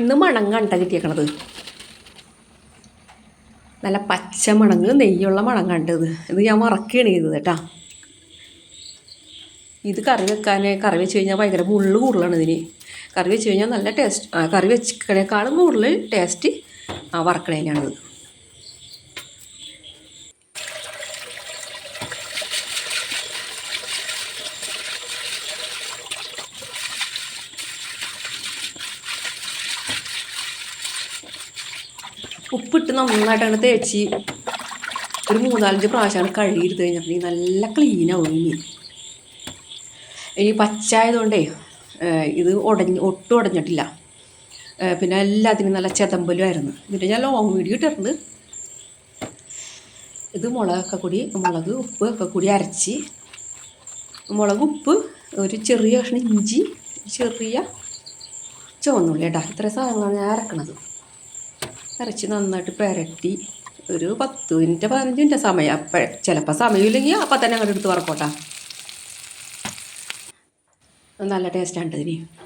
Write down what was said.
ഇന്ന് മണങ്ങണ്ട കിട്ടിയേക്കണത്. നല്ല പച്ച മണങ്ങ് നെയ്യുള്ള മണങ്ങാണ്ട് ഇത്. ഞാൻ മറക്കുകയാണ് ചെയ്തത് കേട്ടാ ഇത് കറി വെക്കാൻ കറി വെച്ച് കഴിഞ്ഞാൽ ഭയങ്കര മുള്ളു കൂടുതലാണ് ഇതിന്. കറി വെച്ച് കഴിഞ്ഞാൽ നല്ല ടേസ്റ്റ് കറി വെച്ചിക്കണേക്കാളും കൂടുതൽ ടേസ്റ്റ് വറക്കണേനാണിത്. ഉപ്പിട്ട് നന്നായിട്ട് അങ്ങനെ തേച്ച് ഒരു മൂന്നാലഞ്ച് പ്രാവശ്യമാണ് കഴുകിയെടുത്ത് കഴിഞ്ഞിട്ടുണ്ടെങ്കിൽ നല്ല ക്ലീനാവും മീൻ ഈ പച്ചായതുകൊണ്ടേ ആയതുകൊണ്ടേ ഇത് ഉടഞ്ഞ് ഒട്ടും ഉടഞ്ഞിട്ടില്ല. പിന്നെ എല്ലാത്തിനും നല്ല ചെതമ്പലുമായിരുന്നു. എന്നിട്ട് ഞാൻ ലോങ് വീഡിയോ ഇട്ടിട്ടുണ്ട്. ഇത് മുളകൊക്കെ കൂടി മുളക് ഉപ്പ് ഒക്കെ കൂടി അരച്ച് മുളക് ഉപ്പ് ഒരു ചെറിയ കഷ്ണം ഇഞ്ചി ചെറിയ ചുവന്നുള്ളി കേട്ടോ. ഇത്ര സാധനങ്ങളാണ് ഞാൻ അരക്കണത്. അരച്ച് നന്നായിട്ട് പുരട്ടി. ഒരു പത്ത് മിനിറ്റ് പതിനഞ്ച് മിനിറ്റ് സമയം. അപ്പം ചിലപ്പോൾ സമയമില്ലെങ്കിൽ അപ്പം തന്നെ അങ്ങോട്ട് എടുത്ത് വറക്കോട്ടാ. നല്ല ടേസ്റ്റാണ് ഇതിന്